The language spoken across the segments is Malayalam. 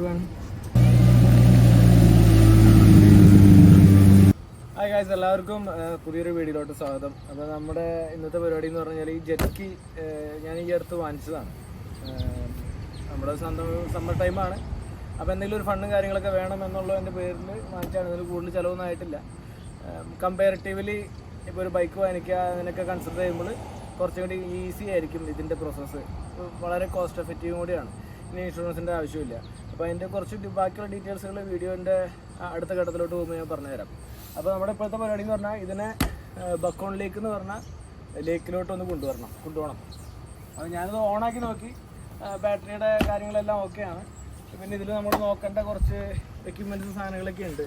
ഗുഡ് ഹായ് ഗായ്സ് എല്ലാവർക്കും പുതിയൊരു വീഡിയോയിലോട്ട് സ്വാഗതം. അപ്പോൾ നമ്മുടെ ഇന്നത്തെ പരിപാടി എന്ന് പറഞ്ഞാൽ ഈ ജെറ്റ്സ്കി ഞാൻ ഈ അടുത്ത് വാങ്ങിച്ചതാണ്. നമ്മുടെ സ്വന്തം സമ്മർ ടൈമാണ് അപ്പോൾ എന്തെങ്കിലും ഒരു ഫണ്ടും കാര്യങ്ങളൊക്കെ വേണം എന്നുള്ളതിന്റെ പേരിൽ വാങ്ങിച്ചാണ്. ഇതിൽ കൂടുതൽ ചിലവൊന്നും ആയിട്ടില്ല. കമ്പാരിറ്റീവ്ലി ഇപ്പോൾ ഒരു ബൈക്ക് വാങ്ങിക്കുക അതിനൊക്കെ കൺസിഡർ ചെയ്യുമ്പോൾ കുറച്ചും കൂടി ഈസി ആയിരിക്കും ഇതിന്റെ പ്രോസസ്സ് വളരെ കോസ്റ്റ് എഫക്റ്റീവും കൂടിയാണ്. ഇനി ഇൻഷുറൻസിന്റെ ആവശ്യമില്ല. അപ്പോൾ അതിന്റെ കുറച്ച് ബാക്കിയുള്ള ഡീറ്റെയിൽസുകൾ വീഡിയോന്റെ അടുത്ത ഘട്ടത്തിലോട്ട് പോകുമ്പോൾ ഞാൻ പറഞ്ഞുതരാം. അപ്പോൾ നമ്മുടെ ഇപ്പോഴത്തെ പരിപാടി എന്ന് പറഞ്ഞാൽ ഇതിനെ ബക്കോൺ ലേക്ക് എന്ന് പറഞ്ഞാൽ ലേക്കിലോട്ട് ഒന്ന് കൊണ്ടുവരണം കൊണ്ടുപോകണം. അപ്പോൾ ഞാനിത് ഓണാക്കി നോക്കി. ബാറ്ററിയുടെ കാര്യങ്ങളെല്ലാം ഓക്കെയാണ്. പിന്നെ ഇതിൽ നമ്മൾ നോക്കേണ്ട കുറച്ച് എക്യുപ്മെന്റ്സ് സാധനങ്ങളൊക്കെ ഉണ്ട്.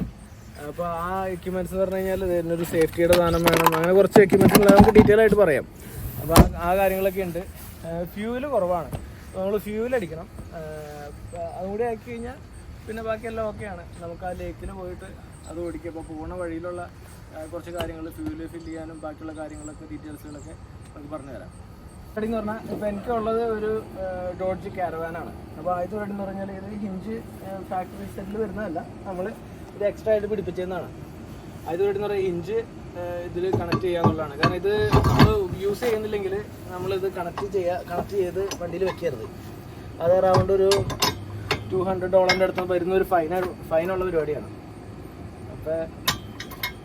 അപ്പോൾ ആ എക്യുപ്മെന്റ്സ് എന്ന് പറഞ്ഞു കഴിഞ്ഞാൽ ഇതിനൊരു സേഫ്റ്റിയുടെ സാധനം വേണം. അങ്ങനെ കുറച്ച് എക്യുപ്മെന്റ്സ് നമുക്ക് ഡീറ്റെയിൽ ആയിട്ട് പറയാം. അപ്പോൾ ആ കാര്യങ്ങളൊക്കെ ഉണ്ട്. ഫ്യൂൽ കുറവാണ്. നമ്മൾ ഫ്യൂവൽ അടിക്കണം. അതുകൂടി ആക്കി കഴിഞ്ഞാൽ പിന്നെ ബാക്കിയെല്ലാം ഓക്കെയാണ് നമുക്ക് ആ ലേക്കിൽ പോയിട്ട് അത് ഓടിക്കുക അപ്പോൾ പോകുന്ന വഴിയിലുള്ള കുറച്ച് കാര്യങ്ങൾ ഫ്യൂവൽ ഫില്ല് ചെയ്യാനും ബാക്കിയുള്ള കാര്യങ്ങളൊക്കെ ഡീറ്റെയിൽസുകളൊക്കെ നമുക്ക് പറഞ്ഞുതരാം തരാം. എന്ന് പറഞ്ഞാൽ ഇപ്പോൾ എനിക്കുള്ളത് ഒരു ഡോഡ്ജ് കാരവാനാണ് അപ്പോൾ ആദ്യത്തെ പരിപാടി എന്ന് പറഞ്ഞാൽ ഇത് ഹിഞ്ച് ഫാക്ടറി സെറ്റിൽ വരുന്നതല്ല. നമ്മൾ ഇത് എക്സ്ട്രാ ആയിട്ട് പിടിപ്പിച്ചതെന്നാണ് ആദ്യത്തെ പരിപാടി എന്ന് പറഞ്ഞാൽ ഹിഞ്ച് ഇതിൽ കണക്ട് ചെയ്യുക എന്നുള്ളതാണ്. കാരണം ഇത് നമ്മൾ യൂസ് ചെയ്യുന്നില്ലെങ്കിൽ നമ്മളിത് കണക്ട് ചെയ്യുക കണക്ട് ചെയ്ത് വണ്ടിയിൽ വെക്കരുത്. അത് അറൗണ്ട് ഒരു ടു ഹൺഡ്രഡ് ഡോളറിന്റെ അടുത്ത് വരുന്ന ഒരു ഫൈന ഫൈനുള്ള പരിപാടിയാണ്. അപ്പോൾ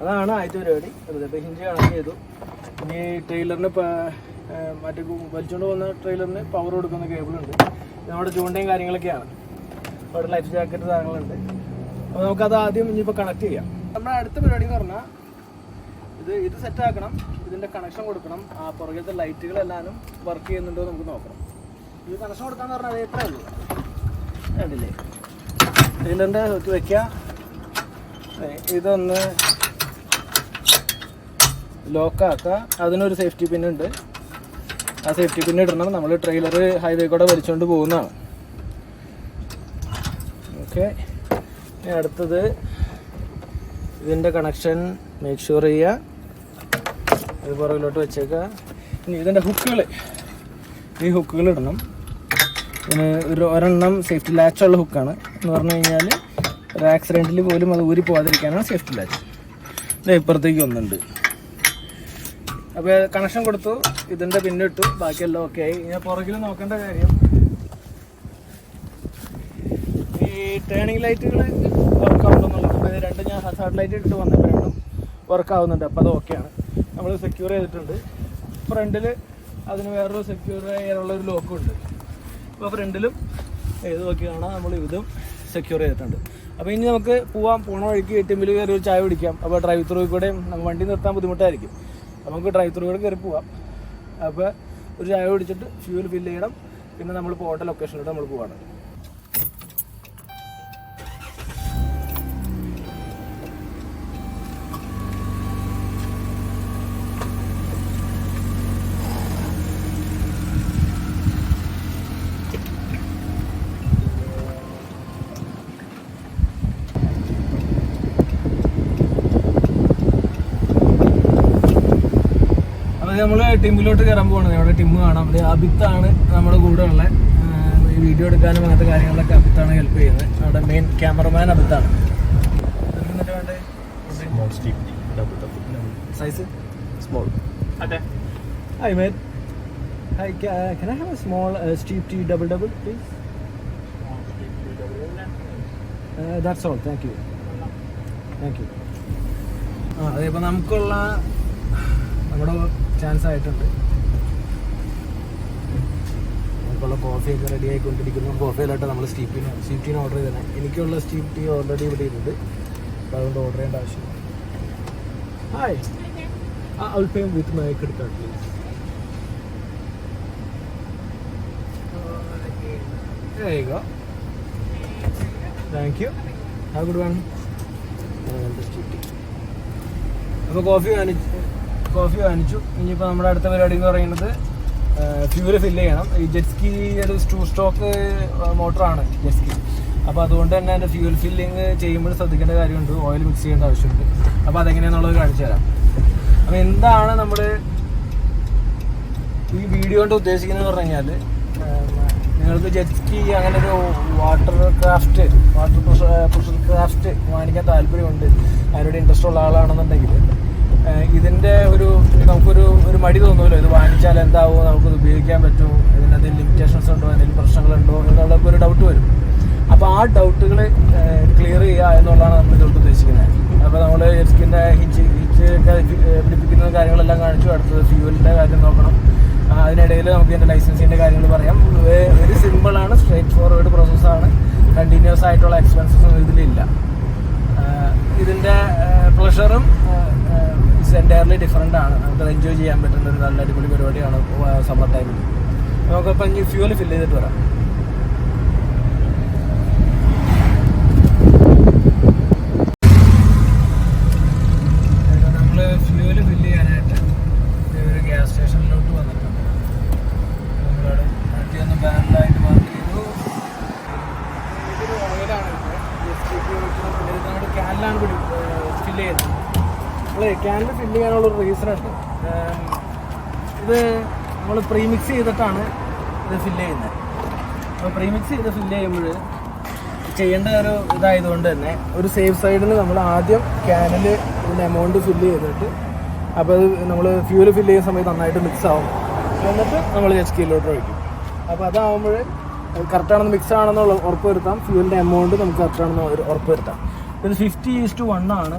അതാണ് ആദ്യത്തെ പരിപാടി. അപ്പോൾ ഹിഞ്ച് കണക്ട് ചെയ്തു. ഇനി ട്രെയിലറിന് മറ്റേ വലിച്ചുകൊണ്ട് പോകുന്ന ട്രെയിലറിന് പവർ കൊടുക്കുന്ന കേബിളുണ്ട് നമ്മുടെ ചൂണ്ടയും കാര്യങ്ങളൊക്കെയാണ്. അവിടെ ലൈഫ് ജാക്കറ്റ് സാധനങ്ങളുണ്ട്. അപ്പോൾ നമുക്കത് ആദ്യം ഇനിയിപ്പോൾ കണക്ട് ചെയ്യാം. നമ്മുടെ അടുത്ത പരിപാടി എന്ന് പറഞ്ഞാൽ ഇത് ഇത് സെറ്റ് ആക്കണം. ഇതിന്റെ കണക്ഷൻ കൊടുക്കണം. ആ പുറകിലത്തെ ലൈറ്റുകളെല്ലാനും വർക്ക് ചെയ്യുന്നുണ്ടോ നമുക്ക് നോക്കണം. ഇത് കണക്ഷൻ കൊടുക്കാന്ന് പറഞ്ഞാൽ അത് എത്ര ഉള്ളൂ. കണ്ടില്ലേ? ഇതിന്റെ വെക്കുക ഇതൊന്ന് ലോക്കാക്കുക അതിനൊരു സേഫ്റ്റി പിൻ ഉണ്ട്. ആ സേഫ്റ്റി പിൻ ഇടണം. നമ്മൾ ട്രെയിലർ ഹൈവേ കൂടെ വലിച്ചുകൊണ്ട് പോകുന്നതാണ്. ഓക്കെ അടുത്തത് ഇതിന്റെ കണക്ഷൻ മേക്ക് ഷുവർ ചെയ്യുക അത് പുറകിലോട്ട് വെച്ചേക്കുക ഇനി ഇതിന്റെ ഹുക്കുകൾ ഈ ഹുക്കുകൾ ഇടണം. ഇതിന് ഒരു ഒരെണ്ണം സേഫ്റ്റി ലാച്ചുള്ള ഹുക്കാണ് എന്ന് പറഞ്ഞു കഴിഞ്ഞാൽ ഒരു ആക്സിഡന്റിൽ പോലും അത് ഊരി പോകാതിരിക്കാനാണ് സേഫ്റ്റി ലാച്ച് ഇത് ഇപ്പുറത്തേക്ക് ഒന്നുണ്ട് അപ്പോൾ കണക്ഷൻ കൊടുത്തു. ഇതിന്റെ പിന്നിട്ടു ബാക്കിയെല്ലാം ഓക്കെ ആയി. ഞാൻ പുറകിൽ നോക്കേണ്ട കാര്യം. ഈ ടേണിംഗ് ലൈറ്റുകൾ വർക്ക് ആവുന്നുള്ളത് അപ്പോൾ ഇത് രണ്ട് ഞാൻ ഹസാർഡ് ലൈറ്റ് ഇട്ട് വന്നപ്പോൾ വർക്ക് ആവുന്നുണ്ട്. അപ്പോൾ അത് ഓക്കെയാണ് നമ്മൾ സെക്യൂർ ചെയ്തിട്ടുണ്ട്. ഫ്രണ്ടിൽ അതിന് വേറൊരു സെക്യൂർ ചെയ്യാനുള്ള ഒരു ലോക്കും ഉണ്ട്. അപ്പോൾ ഫ്രണ്ടിലും ഏത് നോക്കിയാണ് നമ്മൾ ഇതും സെക്യൂർ ചെയ്തിട്ടുണ്ട്. അപ്പോൾ ഇനി നമുക്ക് പോവാം. പോണ വഴിക്ക് എ ടി കയറി ഒരു ചായ കുടിക്കാം. അപ്പോൾ ഡ്രൈവ് ത്രൂ കൂടെ നമുക്ക് വണ്ടി നിർത്താൻ ബുദ്ധിമുട്ടായിരിക്കും. അപ്പോൾ നമുക്ക് ഡ്രൈവ് ത്രൂ കൂടെ കയറി പോവാം. അപ്പോൾ ഒരു ചായ കുടിച്ചിട്ട് ഫ്യൂൽ ഫില്ല് ചെയ്യണം. പിന്നെ നമ്മൾ പോകേണ്ട ലൊക്കേഷനിലൂടെ നമ്മൾ പോവാണ്. നമ്മൾ ടിമ്മിലോട്ട് കയറാൻ പോകണം നമ്മുടെ ടിമ്മ് കാണാം. അബിത്താണ് നമ്മുടെ കൂടെ ഉള്ള. ഈ വീഡിയോ എടുക്കാനും അങ്ങനത്തെ കാര്യങ്ങളിലൊക്കെ അബിത്താണ് ഹെൽപ്പ് ചെയ്യുന്നത്. നമ്മുടെ മെയിൻ ക്യാമറമാൻ അബിത്താണ്. സൈസ് സ്മോൾ അതെ. Hi man hi small uh, steep tea double double please? Uh, that's all. Thank you. ആ അതെ ഇപ്പോൾ നമുക്കുള്ള നമ്മുടെ ചാൻസ് ആയിട്ടുണ്ട്. നമുക്കുള്ള കോഫിയൊക്കെ റെഡി ആയിക്കൊണ്ടിരിക്കുന്നു. കോഫിയിലോട്ട് നമ്മൾ സ്റ്റീപ്പിന് സ്റ്റീപ്പ് ടീന് ഓർഡർ ചെയ്തതാണ് എനിക്കുള്ള സ്റ്റീപ് ടീ ഓൾറെഡി ഇവിടെ ഇരുന്നുണ്ട് അപ്പോൾ അതുകൊണ്ട് ഓർഡർ ചെയ്യേണ്ട ആവശ്യമില്ല. ഹായ് ആ അൽപ്പം with my credit card please There you go. Thank you. അപ്പോൾ കോഫി വാങ്ങിച്ചു കോഫി വാങ്ങിച്ചു. ഇനിയിപ്പോൾ നമ്മുടെ അടുത്ത പരിപാടി എന്ന് പറയുന്നത് ഫ്യൂൽ ഫില്ല് ചെയ്യണം. ഈ ജെറ്റ്സ്കി ഒരു ടൂ സ്റ്റോക്ക് മോട്ടറാണ് ജെറ്റ്സ്കി അപ്പോൾ അതുകൊണ്ട് തന്നെ അതിന്റെ ഫ്യൂൽ ഫില്ലിങ് ചെയ്യുമ്പോൾ ശ്രദ്ധിക്കേണ്ട കാര്യമുണ്ട്. ഓയിൽ മിക്സ് ചെയ്യേണ്ട ആവശ്യമുണ്ട്. അപ്പോൾ അതെങ്ങനെയാണെന്നുള്ളത് കാണിച്ചു തരാം. അപ്പോൾ എന്താണ് നമ്മൾ ഈ വീഡിയോ കൊണ്ട് ഉദ്ദേശിക്കുന്നത് പറഞ്ഞു കഴിഞ്ഞാൽ നിങ്ങൾക്ക് ജെറ്റ്സ്കി അങ്ങനെ ഒരു watercraft water pressure craft വാങ്ങിക്കാൻ താല്പര്യമുണ്ട് അതിനോട് ഇൻട്രസ്റ്റ് ഉള്ള ആളാണെന്നുണ്ടെങ്കിൽ ഏഹ് ഇതിന്റെ ഒരു നമുക്കൊരു ഒരു മടി തോന്നുമല്ലോ. ഇത് വാങ്ങിച്ചാൽ എന്താവോ നമുക്കിത് ഉപയോഗിക്കാൻ പറ്റുമോ ഇതിന് എന്തെങ്കിലും ലിമിറ്റേഷൻസ് ഉണ്ടോ എന്തെങ്കിലും പ്രശ്നങ്ങളുണ്ടോ എന്നുള്ള ഒരു ഡൗട്ട് വരും. അപ്പോൾ ആ ഡൗട്ടുകൾ ക്ലിയർ ചെയ്യുക എന്നുള്ളതാണ് നമ്മൾ ഇതുകൊണ്ട് ഉദ്ദേശിക്കുന്നത്. അപ്പോൾ നമ്മൾ സ്കിന്റെ ഹിച്ച് ഹിച്ച് പിടിപ്പിക്കുന്ന കാര്യങ്ങളെല്ലാം കാണിച്ചു. അടുത്തത് ഫ്യൂവലിന്റെ കാര്യം നോക്കണം. അതിനിടയിൽ നമുക്ക് ഇതിന്റെ ലൈസൻസിന്റെ കാര്യങ്ങൾ പറയാം. വെരി സിമ്പിളാണ് സ്ട്രേറ്റ് ഫോർവേഡ് പ്രോസസ്സാണ് കണ്ടിന്യൂസ് ആയിട്ടുള്ള എക്സ്പെൻസസ് ഒന്നും ഇതിലില്ല. ഇതിന്റെ പ്ലഷറും ഇറ്റ്സ് എന്റയർലി ഡിഫറെന്റ് ആണ്. നമുക്ക് എൻജോയ് ചെയ്യാൻ പറ്റുന്ന ഒരു നല്ല അടിപൊളി പരിപാടിയാണ് സമ്മർ ടൈമിൽ നമുക്കപ്പം ഇനി ഫ്യൂവൽ ഫില്ല് ചെയ്തിട്ട് വരാം. ക്യാനിലാണ് ഫില്ല് ചെയ്യുന്നത്. നമ്മളെ ക്യാനിൽ ഫില്ല് ചെയ്യാനുള്ള ഒരു റീസൺ ഉണ്ട് ഇത് നമ്മൾ പ്രീമിക്സ് ചെയ്തിട്ടാണ് ഇത് ഫില്ല് ചെയ്യുന്നത്. അപ്പോൾ പ്രീമിക്സ് ചെയ്ത് ഫില്ല് ചെയ്യുമ്പോൾ ചെയ്യേണ്ട ഒരു ഇതായതുകൊണ്ട് തന്നെ ഒരു സേഫ് സൈഡിൽ നമ്മൾ ആദ്യം ക്യാനിൽ ഇതിന്റെ എമൗണ്ട് ഫില്ല് ചെയ്തിട്ട് അപ്പോൾ അത് നമ്മൾ ഫ്യൂൽ ഫില്ല് ചെയ്യുന്ന സമയത്ത് നന്നായിട്ട് മിക്സ് ആവും. എന്നിട്ട് നമ്മൾ എച്ച് കിലോട്ട് ഒഴിക്കും അപ്പോൾ അതാവുമ്പോൾ കറക്റ്റാണെന്ന് മിക്സ് ആണെന്നുള്ള ഉറപ്പ് വരുത്താം. ഫ്യൂലിന്റെ എമൗണ്ട് നമുക്ക് കറക്റ്റാണെന്ന് ഉറപ്പ് വരുത്താം. ഇത് ഫിഫ്റ്റി ഈസ് ടു വൺ ആണ്.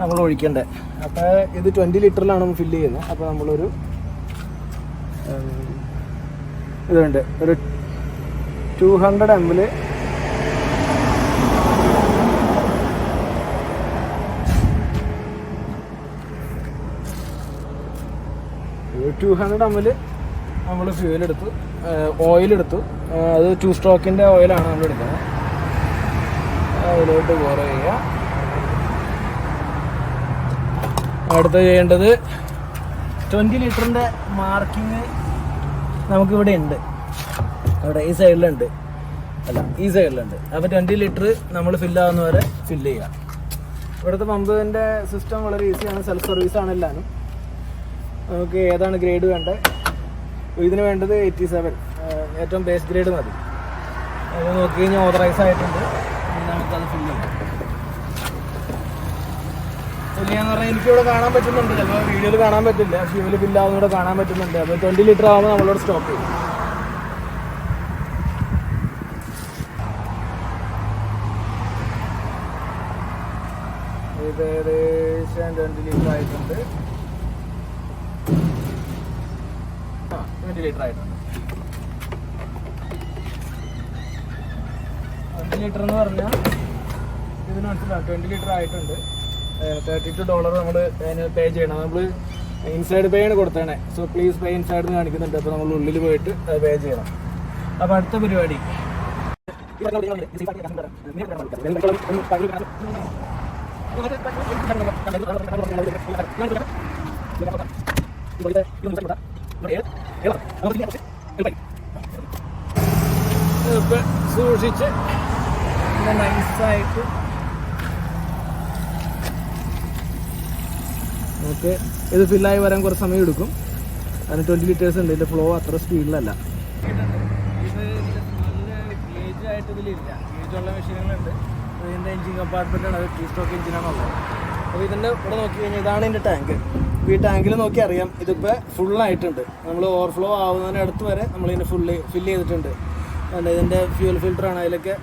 നമ്മൾ ഒഴിക്കേണ്ടത് അപ്പോൾ ഇത് ട്വന്റി ലിറ്ററിലാണ് നമ്മൾ ഫില്ല് ചെയ്യുന്നത്. അപ്പോൾ നമ്മളൊരു ഇതുണ്ട് ഒരു two hundred M L two hundred M L നമ്മൾ ഓയിൽ എടുത്തു അത് ടു സ്ട്രോക്കിന്റെ ഓയിലാണ് നമ്മൾ എടുക്കുന്നത്. അതിലോട്ട് കുറേ ചെയ്യുക. അടുത്ത് ചെയ്യേണ്ടത് ട്വന്റി ലിറ്ററിന്റെ മാർക്കിങ് നമുക്കിവിടെ ഉണ്ട്. അവിടെ ഈ സൈഡിലുണ്ട് അല്ല ഈ സൈഡിലുണ്ട് അപ്പോൾ ട്വന്റി ലിറ്റർ നമ്മൾ ഫില്ലാവുന്ന വരെ ഫില്ല് ചെയ്യുക ഇവിടുത്തെ പമ്പിന്റെ സിസ്റ്റം വളരെ ഈസിയാണ് സെൽഫ് സർവീസ് ആണ് എല്ലാവരും നമുക്ക് ഏതാണ് ഗ്രേഡ് വേണ്ടത്? ഇതിന് വേണ്ടത് എയ്റ്റി സെവൻ ഏറ്റവും ബേസ് ഗ്രേഡ് മതി. അത് നോക്കി കഴിഞ്ഞാൽ ഓതറൈസ് ആയിട്ടുണ്ട്. നമുക്കത് ഫില്ല് ചെയ്യാം. ചെയ്യാന്ന് പറഞ്ഞാൽ എനിക്കിവിടെ കാണാൻ പറ്റുന്നുണ്ട്. ചിലപ്പോൾ വീഡിയോയിൽ കാണാൻ പറ്റില്ല. ഫ്യൂൽ ഫില്ലാവുന്ന ഇവിടെ കാണാൻ പറ്റുന്നുണ്ട്. അപ്പോൾ ട്വന്റി ലിറ്റർ ആകുമ്പോൾ നമ്മളോട് സ്റ്റോപ്പ് ചെയ്യും. ഇത് ഏകദേശം ട്വന്റി ലിറ്റർ ആയിട്ടുണ്ട്. ട്വന്റി ലിറ്റർ ആയിട്ടുണ്ട്. ട്വന്റി ലിറ്റർ എന്ന് പറഞ്ഞാൽ ഇതിന് ട്വന്റി ലിറ്റർ ആയിട്ടുണ്ട്. തേർട്ടി ടു ഡോളർ നമ്മൾ അതിന് പേ ചെയ്യണം. നമ്മൾ ഇൻസൈഡ് പേ ആണ് കൊടുത്തേണേ സോ പ്ലീസ് പേ ഇൻസൈഡ് എന്ന് കാണിക്കുന്നുണ്ട്. അപ്പോൾ നമ്മൾ ഉള്ളിൽ പോയിട്ട് പേ ചെയ്യണം. അപ്പോൾ അടുത്ത പരിപാടി. സൂക്ഷിച്ച് നൈസായിട്ട് നമുക്ക് ഇത് ഫില്ലായി വരാൻ കുറച്ച് സമയം എടുക്കും. അതിന് ട്വന്റി ലിറ്റേഴ്സ് ഉണ്ട് ഇതിന്റെ ഫ്ലോ അത്ര സ്പീഡിലല്ല ആയിട്ട് ഇതിലില്ല ഗേജുള്ള മെഷീനുകളുണ്ട് ഇതിന്റെ എഞ്ചിൻ കമ്പാർട്ട്മെന്റ് ആണ് അത് ടൂ സ്റ്റോക്ക് എഞ്ചിനാണുള്ളത് അപ്പോൾ ഇതിന്റെ ഇവിടെ നോക്കി കഴിഞ്ഞാൽ ഇതാണ് ഇതിന്റെ ടാങ്ക് ഈ ടാങ്കിൽ നോക്കി അറിയാം ഇതിപ്പോൾ ഫുള്ളായിട്ടുണ്ട് നമ്മൾ ഓവർഫ്ലോ ആവുന്നതിന് അടുത്ത് വരെ നമ്മൾ ഇതിനെ ഫുള്ള് ഫില്ല് ചെയ്തിട്ടുണ്ട് അതുകൊണ്ട് ഇതിന്റെ ഫ്യൂൽ ഫിൽറ്ററാണ് അതിലൊക്കെ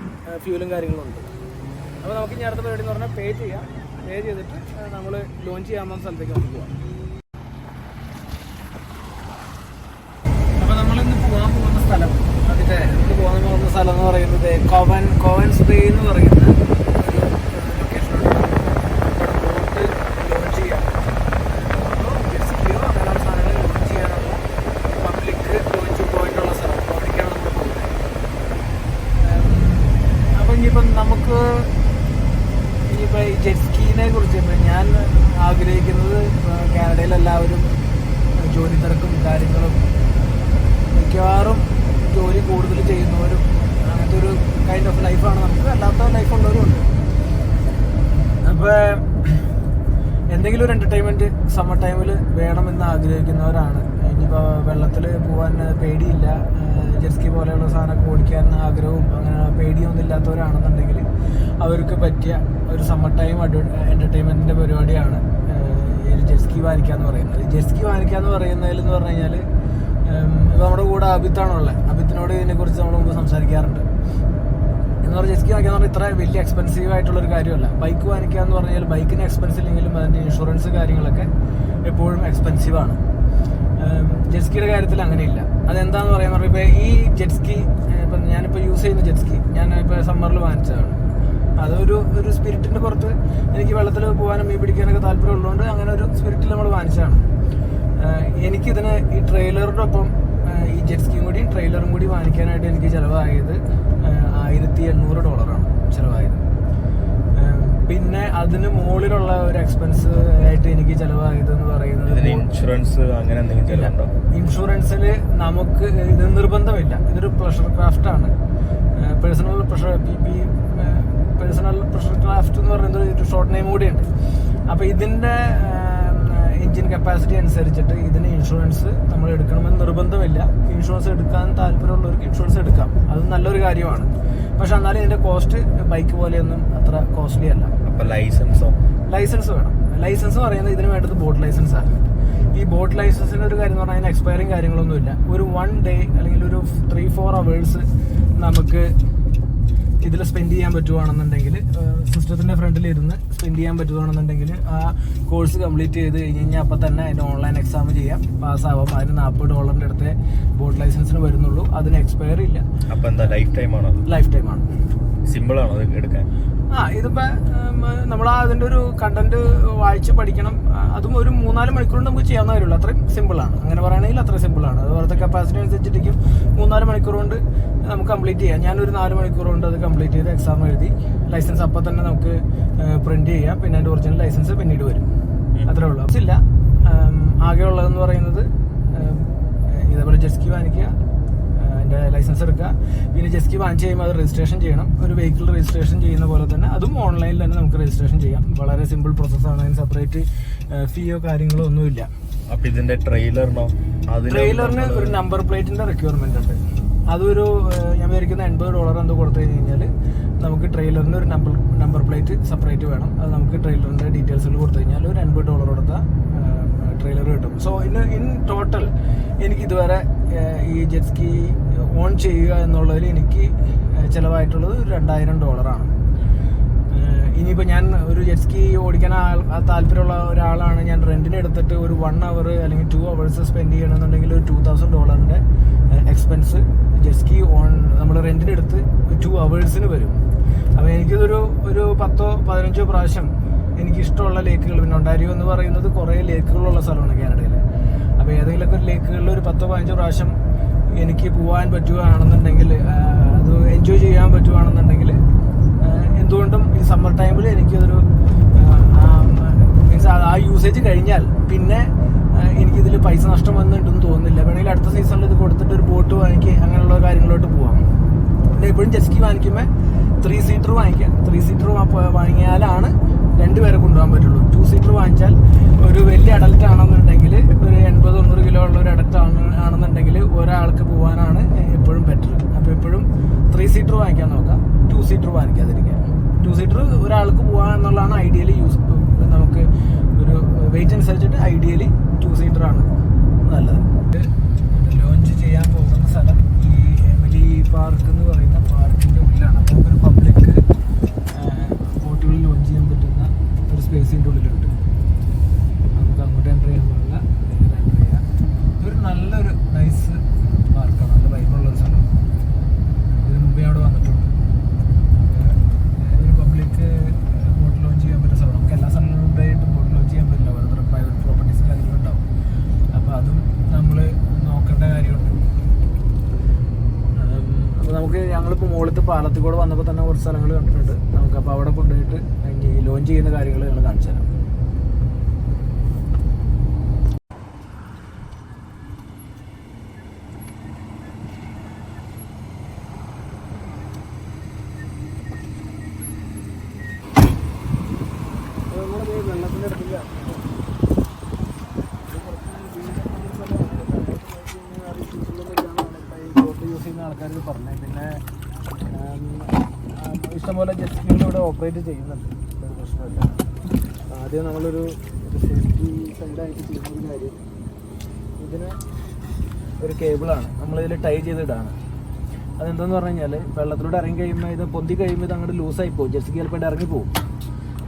ഫ്യൂലും കാര്യങ്ങളും ഉണ്ട്. അപ്പോൾ നമുക്ക് ഇനി അടുത്ത പരിപാടി എന്ന് പറഞ്ഞാൽ പേ ചെയ്യാം. പേ ചെയ്തിട്ട് നമ്മൾ ലോഞ്ച് ചെയ്യാൻ പോകുന്ന സ്ഥലത്തേക്ക് നമുക്ക് പോകാം അപ്പോൾ പോകാൻ പോകുന്ന സ്ഥലം അതിന്റെ ഇന്ന് പോകുന്ന സ്ഥലം എന്ന് പറയുന്നത് കോവൻ കോവൻ സ്പേ എന്ന് പറയുന്ന ഒരു ലൊക്കേഷനാണ് അവിടെ ബോട്ട് ലോഞ്ച് ചെയ്യാം ജെറ്റ്സ്കിയോ അങ്ങനെയുള്ള സാധനങ്ങൾ ലോഞ്ച് ചെയ്യാനുള്ള പബ്ലിക് ലോഞ്ച് പോയിന്റ് ഉള്ള സ്ഥലം അവിടേക്കാണ് നമ്മൾ പോകുന്നത് അപ്പം ഇനിയിപ്പം നമുക്ക് ഇനിയിപ്പോൾ ഈ ജെറ്റ് സ്കീനെ കുറിച്ച് ഇപ്പം ഞാൻ ആഗ്രഹിക്കുന്നത് ഇപ്പൊ കാനഡയിൽ എല്ലാവരും ജോലി തിരക്കും കാര്യങ്ങളും മിക്കവാറും ജോലി കൂടുതൽ ചെയ്യുന്നവരും അങ്ങനത്തെ ഒരു കൈൻഡ് ഓഫ് ലൈഫാണ് നമുക്ക് അല്ലാത്ത ലൈഫ് ഉള്ളവരും ഉണ്ട് അപ്പോൾ എന്തെങ്കിലും ഒരു എന്റർടൈൻമെന്റ് സമ്മർ ടൈമിൽ വേണമെന്ന് ആഗ്രഹിക്കുന്നവരാണ്. ഇനിയിപ്പോൾ വെള്ളത്തിൽ പോകാൻ പേടിയില്ല. ജെസ്കി പോലെയുള്ള സാധനമൊക്കെ ഓടിക്കാൻ ആഗ്രഹവും അങ്ങനെ പേടിയൊന്നും ഇല്ലാത്തവരാണെന്നുണ്ടെങ്കിൽ അവർക്ക് പറ്റിയ ഒരു സമ്മർ ടൈം എന്റർടൈൻമെന്റിന്റെ പരിപാടിയാണ് ജെസ്കി വാനിക്കുക എന്ന് പറയുന്നത്. ജെസ്കി വാനിക്കുക എന്ന് പറയുന്നതിൽ എന്ന് പറഞ്ഞു കഴിഞ്ഞാൽ നമ്മുടെ കൂടെ അബിത്താണുള്ളത് അബിത്തിനോട് ഇതിനെക്കുറിച്ച് നമ്മൾ മുമ്പ് സംസാരിക്കാറുണ്ട്. എന്ന് പറഞ്ഞാൽ ജെസ്കി വാങ്ങിക്കുക എന്ന് പറഞ്ഞാൽ ഇത്ര വലിയ എക്സ്പെൻസീവ് ആയിട്ടുള്ള ഒരു കാര്യമല്ല. ബൈക്ക് വാങ്ങിക്കുക എന്ന് പറഞ്ഞാൽ ബൈക്കിന് എക്സ്പെൻസ് ഇല്ലെങ്കിലും അതിന്റെ ഇൻഷുറൻസ് കാര്യങ്ങളൊക്കെ എപ്പോഴും എക്സ്പെൻസീവാണ് ജെറ്റ്സ്കിയുടെ കാര്യത്തിൽ അങ്ങനെയില്ല. അതെന്താന്ന് പറയാൻ പറഞ്ഞാൽ ഇപ്പോൾ ഈ ജെറ്റ്സ്കി ഇപ്പം ഞാനിപ്പോൾ യൂസ് ചെയ്യുന്ന ജെറ്റ്സ്കി ഞാൻ ഇപ്പോൾ സമ്മറിൽ വാങ്ങിച്ചതാണ്. അതൊരു ഒരു സ്പിരിറ്റിന്റെ പുറത്ത് എനിക്ക് വെള്ളത്തിൽ പോകാനും മീൻ പിടിക്കാനൊക്കെ താല്പര്യം ഉള്ളതുകൊണ്ട് അങ്ങനെ ഒരു സ്പിരിറ്റിൽ നമ്മൾ വാങ്ങിച്ചതാണ്. എനിക്കിതിന് ഈ ട്രെയിലറിന്റെ ഒപ്പം ഈ ജെറ്റ്സ്കിയും കൂടി ട്രെയിലറും കൂടി വാങ്ങിക്കാനായിട്ട് എനിക്ക് ചിലവായത് ആയിരത്തി എണ്ണൂറ് ഡോളറാണ് ചിലവായത്. പിന്നെ അതിന് മുകളിലുള്ള ഒരു എക്സ്പെൻസ് ആയിട്ട് എനിക്ക് ചിലവായത് എന്ന് പറയുന്നത് ഇൻഷുറൻസ് അങ്ങനെ എന്തെങ്കിലും ഇൻഷുറൻസിൽ നമുക്ക് ഇത് നിർബന്ധമില്ല. ഇതൊരു പ്രഷർ ക്രാഫ്റ്റ് ആണ്. Personal pressure P P personal pressure craft എന്ന് പറയുന്നത് ഒരു ഷോർട്ട് നെയിം കൂടിയുണ്ട്. അപ്പോൾ ഇതിന്റെ എഞ്ചിൻ കപ്പാസിറ്റി അനുസരിച്ചിട്ട് ഇതിന് ഇൻഷുറൻസ് നമ്മൾ എടുക്കണമെന്ന് നിർബന്ധമില്ല. ഇൻഷുറൻസ് എടുക്കാൻ താല്പര്യമുള്ളവർക്ക് ഇൻഷുറൻസ് എടുക്കാം. അത് നല്ലൊരു കാര്യമാണ്. പക്ഷെ എന്നാലും ഇതിന്റെ കോസ്റ്റ് ബൈക്ക് പോലെയൊന്നും അത്ര കോസ്റ്റ്ലി അല്ല. അപ്പൊ ലൈസൻസോ ലൈസൻസ് വേണം. ലൈസൻസ് പറയുന്നത് ഇതിന് വേണ്ടത് ബോട്ട് ലൈസൻസ് ആണ്. ഈ ബോട്ട് ലൈസൻസിന്റെ ഒരു കാര്യം എന്ന് പറഞ്ഞാൽ അതിന് എക്സ്പയറിങ് കാര്യങ്ങളൊന്നുമില്ല. ഒരു വൺ ഡേ അല്ലെങ്കിൽ ഒരു ത്രീ ഫോർ അവേഴ്സ് നമുക്ക് ഇതിൽ സ്പെൻഡ് ചെയ്യാൻ പറ്റുവാണെന്നുണ്ടെങ്കിൽ സിസ്റ്റത്തിന്റെ ഫ്രണ്ടിൽ ഇരുന്ന് സ്പെൻഡ് ചെയ്യാൻ പറ്റുവാണെന്നുണ്ടെങ്കിൽ ആ കോഴ്സ് കംപ്ലീറ്റ് ചെയ്ത് കഴിഞ്ഞ് കഴിഞ്ഞാൽ അപ്പം തന്നെ അതിന്റെ ഓൺലൈൻ എക്സാം ചെയ്യാം. പാസ്സാവാം അതിന് നാൽപ്പത് ഡോളറിന്റെ അടുത്ത് ബോട്ട് ലൈസൻസിന് വരുന്നുള്ളൂ. അതിന് എക്സ്പയർ ഇല്ല. അപ്പം എന്താ ലൈഫ് ടൈം ആണോ ലൈഫ് ടൈം ആണ്. സിമ്പിൾ ആണോ അത് എടുക്കാൻ? ആ ഇതിപ്പോ നമ്മൾ അതിന്റെ ഒരു കണ്ടന്റ് വായിച്ച് പഠിക്കണം. അതും ഒരു മൂന്നാൽ മണിക്കൂർ നമുക്ക് ചെയ്യാവുന്ന കാര്യമുള്ളൂ. അത്രയും സിമ്പിൾ ആണ് അങ്ങനെ പറയുകയാണെങ്കിൽ അത്രയും സിമ്പിൾ ആണ് അതുപോലത്തെ കപ്പാസിറ്റി അനുസരിച്ചിരിക്കും മൂന്നാൽ മണിക്കൂർ കൊണ്ട് നമുക്ക് കംപ്ലീറ്റ് ചെയ്യാം. ഞാനൊരു നാല് മണിക്കൂർ കൊണ്ട് അത് കംപ്ലീറ്റ് ചെയ്ത് എക്സാം എഴുതി ലൈസൻസ് അപ്പം തന്നെ നമുക്ക് പ്രിന്റ് ചെയ്യാം. പിന്നെ അതിന്റെ ഒറിജിനൽ ലൈസൻസ് പിന്നീട് വരും. അത്രേ ഉള്ളൂ. ഇല്ല. ആകെ ഉള്ളതെന്ന് പറയുന്നത് ഇതേപോലെ ജെസ്കി വാങ്ങിക്കുക. അതിന്റെ ലൈസൻസ് എടുക്കുക. പിന്നെ ജസ്റ്റ് വാങ്ങിച്ച് കഴിയുമ്പോൾ അത് രജിസ്ട്രേഷൻ ചെയ്യണം. ഒരു വെഹിക്കിൾ രജിസ്ട്രേഷൻ ചെയ്യുന്ന പോലെ തന്നെ അതും ഓൺലൈനിൽ തന്നെ നമുക്ക് രജിസ്ട്രേഷൻ ചെയ്യാം. വളരെ സിമ്പിൾ പ്രോസസ്സാണ് അതിന് സെപ്പറേറ്റ് ഫീയോ കാര്യങ്ങളോ ഒന്നുമില്ല. അപ്പൊ ഇതിന്റെ ട്രെയിലറിനോ ട്രെയിലറിന് ഒരു നമ്പർ പ്ലേറ്റിന്റെ റിക്വയർമെന്റ് ഉണ്ട്. അതൊരു ഞാൻ വിചാരിക്കുന്ന എൺപത് ഡോളർ എന്തോ കൊടുത്തു കഴിഞ്ഞ് കഴിഞ്ഞാൽ നമുക്ക് ട്രെയിലറിന് ഒരു നമ്പർ നമ്പർ പ്ലേറ്റ് സെപ്പറേറ്റ് വേണം. അത് നമുക്ക് ട്രെയിലറിന്റെ ഡീറ്റെയിൽസിൽ കൊടുത്തു കഴിഞ്ഞാൽ ഒരു എൺപത് ഡോളർ കൊടുത്താൽ ട്രെയിലർ കിട്ടും. സോ ഇൻ ഇൻ ടോട്ടൽ എനിക്ക് ഇതുവരെ ഈ ജെറ്റ്സ്കി ഓൺ ചെയ്യുക എന്നുള്ളതിൽ എനിക്ക് ചിലവായിട്ടുള്ളത് ഒരു രണ്ടായിരം ഡോളറാണ്. ഇനിയിപ്പോൾ ഞാൻ ഒരു ജെറ്റ്സ്കി ഓടിക്കാൻ ആ താല്പര്യമുള്ള ഒരാളാണ്. ഞാൻ റെന്റിന് എടുത്തിട്ട് ഒരു വൺ അവർ അല്ലെങ്കിൽ ടു അവേഴ്സ് സ്പെൻഡ് ചെയ്യണമെന്നുണ്ടെങ്കിൽ ഒരു ടു തൗസൻഡ് ഡോളറിന്റെ എക്സ്പെൻസ് ജെറ്റ്സ്കി ഓൺ നമ്മൾ റെന്റിന് എടുത്ത് ടു അവേഴ്സിന് വരും. അപ്പോൾ എനിക്കിതൊരു ഒരു പത്തോ പതിനഞ്ചോ പ്രാവശ്യം എനിക്ക് ഇഷ്ടമുള്ള ലേക്കുകൾ പിന്നെ ഒണ്ടാരിയോ എന്ന് പറയുന്നത് കുറേ ലേക്കുകളുള്ള സ്ഥലമാണ് കാനഡയിൽ അപ്പോൾ ഏതെങ്കിലുമൊക്കെ ഒരു ലേക്കുകളിൽ ഒരു പത്തോ പതിനഞ്ചോ പ്രാവശ്യം എനിക്ക് പോകാൻ പറ്റുകയാണെന്നുണ്ടെങ്കിൽ അത് എൻജോയ് ചെയ്യാൻ പറ്റുകയാണെന്നുണ്ടെങ്കിൽ എന്തുകൊണ്ടും ഈ സമ്മർ ടൈമിൽ എനിക്കതൊരു മീൻസ് ആ യൂസേജ് കഴിഞ്ഞാൽ പിന്നെ എനിക്കിതിൽ പൈസ നഷ്ടം വന്നിട്ടൊന്നും തോന്നുന്നില്ല. വേണമെങ്കിൽ അടുത്ത സീസണിൽ ഇത് കൊടുത്തിട്ട് ഒരു ബോട്ട് വാങ്ങിക്കുക അങ്ങനെയുള്ള കാര്യങ്ങളിലോട്ട് പോവാം. പിന്നെ എപ്പോഴും ജെസ്കി വാങ്ങിക്കുമ്പോൾ ത്രീ സീറ്റർ വാങ്ങിക്കാം. ത്രീ സീറ്റർ വാങ്ങിച്ചാൽ ഒരു വലിയ അഡൽറ്റ് ആണെന്നുണ്ടെങ്കിൽ ഒരു എൺപത് തൊണ്ണൂറ് കിലോ ഉള്ള ഒരു അഡൽറ്റ് ആണെന്നുണ്ടെങ്കിൽ ഒരാൾക്ക് പോകാനാണ് എപ്പോഴും ബെറ്റർ അപ്പോൾ എപ്പോഴും ത്രീ സീറ്റർ വാങ്ങിക്കാൻ നോക്കാം. ടു സീറ്റർ വാങ്ങിക്കാതിരിക്കുക ടു സീറ്റർ ഒരാൾക്ക് പോകാൻ എന്നുള്ളതാണ് ഐഡിയലി യൂസ് നമുക്ക് ഒരു വെയിറ്റ് അനുസരിച്ചിട്ട് ഐഡിയലി ടു സീറ്റർ ആണ് നല്ലത്. ലോഞ്ച് ചെയ്യാൻ പോകുന്ന സ്ഥലം ഈ എമിലി പാർക്ക് എന്ന് പറയുന്ന പാർക്കിന്റെ ഉള്ളിലാണ്. അപ്പോൾ നമുക്കൊരു പബ്ലിക് ബോട്ടുകളിൽ ലോഞ്ച് ചെയ്യാൻ പറ്റുന്ന ഒരു സ്പേസിന്റെ ഉള്ളിലുണ്ട് അങ്ങോട്ട് എന്റർ ചെയ്യാൻ പാടില്ല ഇതിൽ എന്റർ ചെയ്യാം ഇതൊരു നല്ലൊരു നൈസ് പാർക്കാണ് നല്ല വൈബുള്ള ഒരു സ്ഥലം ഇതിന് മുമ്പേ അവിടെ വന്നിട്ടുണ്ട്. ഒരു പബ്ലിക് ബോട്ട് ലോഞ്ച് ചെയ്യാൻ പറ്റുന്ന സ്ഥലം നമുക്ക് എല്ലാ സ്ഥലങ്ങളിലായിട്ടും ബോട്ട് ലോഞ്ച് ചെയ്യാൻ പറ്റില്ല. ഓരോരുത്തർ പ്രൈവറ്റ് പ്രോപ്പർട്ടീസ് കാര്യങ്ങളും ഉണ്ടാവും. അപ്പോൾ അതും നമ്മൾ നോക്കേണ്ട കാര്യമുണ്ട്. അപ്പോൾ നമുക്ക് ഞങ്ങളിപ്പോൾ മുകളിലത്തെ പാലത്തിൽ കൂടെ വന്നപ്പോൾ തന്നെ കുറച്ച് സ്ഥലങ്ങൾ കണ്ടിട്ടുണ്ട്. നമുക്ക് അപ്പോൾ അവിടെ കൊണ്ടുപോയിട്ട് ഈ ലോഞ്ച് ചെയ്യുന്ന കാര്യങ്ങൾ ഞങ്ങൾ കാണിച്ചു തരാം വെള്ളത്തിന്റെ അടുത്തില്ല യൂസ് ചെയ്യുന്ന ആൾക്കാർ പറഞ്ഞത് പിന്നെ ഇഷ്ടംപോലെ ജെറ്റ് ഇവിടെ ഓപ്പറേറ്റ് ചെയ്യുന്നുണ്ട് ഒരു പ്രശ്നമില്ല ആദ്യം നമ്മളൊരു സേഫ്റ്റി സൈഡായിട്ട് ചെയ്യുന്ന കാര്യം ഇതിന് ഒരു കേബിളാണ് നമ്മളിതിൽ ടൈ ചെയ്തിടാണ് അതെന്താന്ന് പറഞ്ഞു കഴിഞ്ഞാൽ വെള്ളത്തിലൂടെ ഇറങ്ങി കഴിയുമ്പോൾ ഇത് പൊന്തി കഴിയുമ്പോൾ ഇത് അങ്ങോട്ട് ലൂസായി പോകും. ജെസ്റ്റ് ചിലപ്പോൾ ഇറങ്ങി പോകും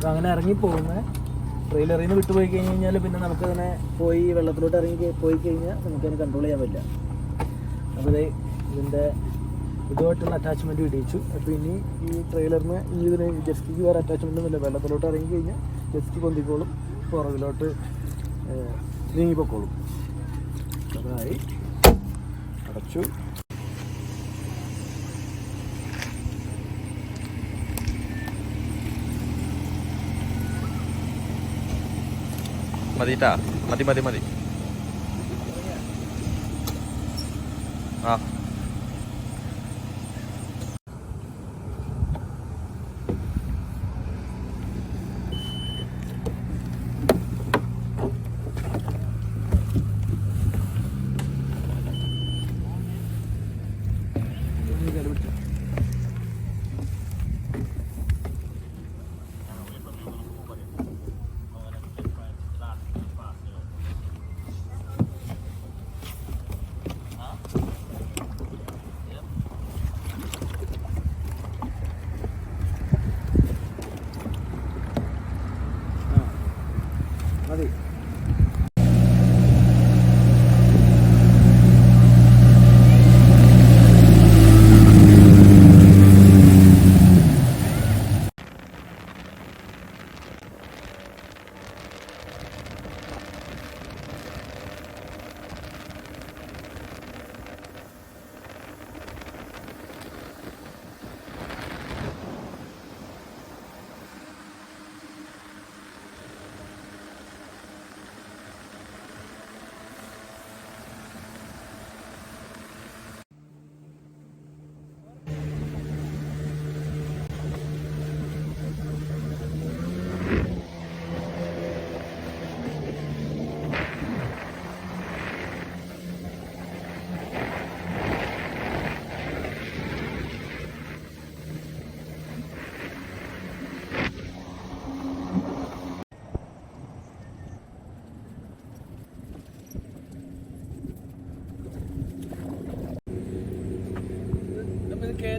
അങ്ങനെ ഇറങ്ങി പോകുന്നത് ട്രെയിലറിൽ നിന്ന് വിട്ടുപോയി കഴിഞ്ഞ് കഴിഞ്ഞാൽ പിന്നെ നമുക്കതിനെ പോയി വെള്ളത്തിലോട്ട് ഇറങ്ങി പോയി കഴിഞ്ഞാൽ നമുക്കതിനെ കൺട്രോൾ ചെയ്യാൻ പറ്റില്ല. അപ്പോൾ ഇത് ഇതിന്റെ ഇതുമായിട്ടുള്ള അറ്റാച്ച്മെന്റ് ഇടിയിച്ചു. അപ്പോൾ ഇനി ഈ ട്രെയിലറിന് ഈ ഇതിന് ജെസ്റ്റിക്ക് വേറെ അറ്റാച്ച്മെന്റും ഇല്ല വെള്ളത്തിലോട്ട് ഇറങ്ങി കഴിഞ്ഞാൽ ജസ്റ്റ് പൊന്തിക്കോളും. പുറകിലോട്ട് നീങ്ങിപ്പോക്കോളും. അതായി. അടച്ചു. മതിട്ടാ മതി മതി മതി. ആ ഇനി കയ്യിൽ പിടിച്ചോ. ആ. മതി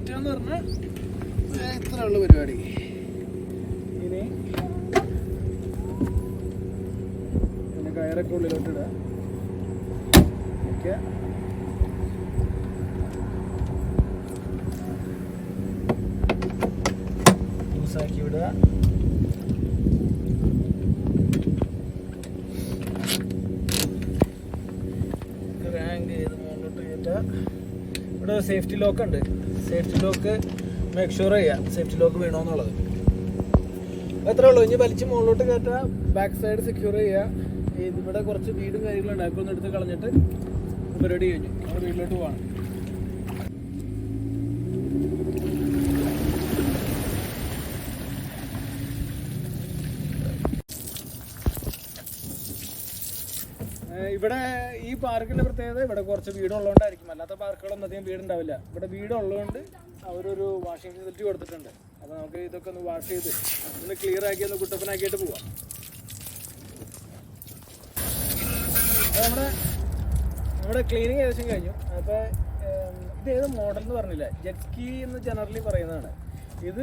ഇത് കയറ്റാന്ന് പറഞ്ഞാൽ ഇത്ര ഉള്ള പരിപാടി. ഇനി പിന്നെ കയറൊക്കെ ഉള്ളിലോട്ട് ഇടുക ഓക്കെ. ലൂസാക്കി വിടുക. റാങ്ക് ചെയ്ത് മുകളിലോട്ട് കയറ്റുക ഇവിടെ സേഫ്റ്റി ലോക്ക് ഉണ്ട്. സേഫ്റ്റി ലോക്ക് മേക്ക് ഷുവർ ചെയ്യുക സേഫ്റ്റി ലോക്ക് വേണമെന്നുള്ളത് എത്ര ഉള്ളൂ. ഇനി വലിച്ച് മുകളിലോട്ട് കയറ്റുക ബാക്ക് സൈഡ് സെക്യൂർ ചെയ്യുക ഇവിടെ കുറച്ച് വീടും കാര്യങ്ങളും ഉണ്ടാക്കി ഒന്ന് എടുത്ത് കളഞ്ഞിട്ട് പരിപാടി കഴിഞ്ഞു വീട്ടിലോട്ട് പോവാണ്. ഇവിടെ ഈ പാർക്കിന്റെ പ്രത്യേകത ഇവിടെ കുറച്ച് വീടുള്ളതുകൊണ്ടായിരിക്കും. അല്ലാത്ത പാർക്കുകളൊന്നും അധികം വീടുണ്ടാവില്ല. ഇവിടെ വീടുള്ളതുകൊണ്ട് അവരൊരു വാഷിംഗ് ഫെസിലിറ്റി കൊടുത്തിട്ടുണ്ട്. അപ്പോൾ നമുക്ക് ഇതൊക്കെ ഒന്ന് വാഷ് ചെയ്ത് ഒന്ന് ക്ലിയർ ആക്കി ഒന്ന് കുട്ടപ്പനാക്കിയിട്ട് പോവാം. നമ്മുടെ നമ്മുടെ ക്ലീനിങ് ഏകദേശം കഴിഞ്ഞു. അപ്പോൾ ഇത് ഏത് മോഡൽ എന്ന് പറഞ്ഞില്ല? ജെറ്റ് എന്ന് ജനറലി പറയുന്നതാണ്. ഇത്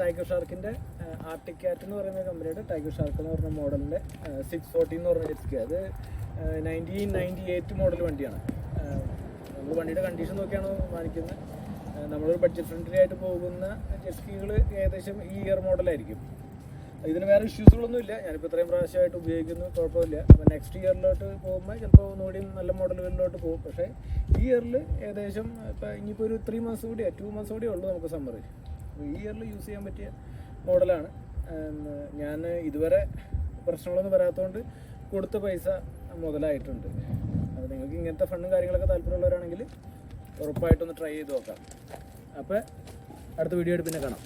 ടൈഗർ ഷാർക്കിന്റെ ആർട്ടിക്കാറ്റ് എന്ന് പറയുന്ന കമ്പനിയുടെ ടൈഗർ ഷാർക്ക് എന്ന് പറഞ്ഞ മോഡലിന്റെ സിക്സ് ഫോർട്ടി എന്ന് പറഞ്ഞ ജെറ്റ് അത് നയന്റീൻ നയന്റി എയ്റ്റ് മോഡൽ വണ്ടിയാണ്. നമ്മൾ വണ്ടിയുടെ കണ്ടീഷൻ നോക്കിയാണ് വാങ്ങിക്കുന്നത് നമ്മളൊരു ബഡ്ജറ്റ് ഫ്രണ്ട്ലി ആയിട്ട് പോകുന്ന ജെസ്കികൾ ഏകദേശം ഈ ഇയർ മോഡലായിരിക്കും ഇതിന് വേറെ ഇഷ്യൂസുകളൊന്നും ഇല്ല. ഞാനിപ്പോൾ ഇത്രയും പ്രാവശ്യമായിട്ട് ഉപയോഗിക്കുന്നു കുഴപ്പമില്ല. അപ്പോൾ നെക്സ്റ്റ് ഇയറിലോട്ട് പോകുമ്പോൾ ചിലപ്പോൾ ഒന്നുകൂടി നല്ല മോഡലുകളിലോട്ട് പോകും. പക്ഷേ ഈ ഇയറിൽ ഏകദേശം ഇപ്പോൾ ഇനിയിപ്പോൾ ഒരു ത്രീ മന്ത്സ് കൂടിയോ ടു മന്ത്സ് കൂടിയേ ഉള്ളൂ നമുക്ക് സമ്മർ അപ്പോൾ ഈ ഇയറിൽ യൂസ് ചെയ്യാൻ പറ്റിയ മോഡലാണ് ഞാൻ ഇതുവരെ പ്രശ്നങ്ങളൊന്നും വരാത്തതുകൊണ്ട് കൊടുത്ത പൈസ മുതലായിട്ടുണ്ട്. അപ്പോൾ നിങ്ങൾക്ക് ഇങ്ങനത്തെ ഫണ്ടും കാര്യങ്ങളൊക്കെ താല്പര്യമുള്ളവരാണെങ്കിൽ ഉറപ്പായിട്ടൊന്ന് ട്രൈ ചെയ്ത് നോക്കാം. അപ്പോൾ അടുത്ത വീഡിയോ ആയിട്ട് പിന്നെ കാണാം.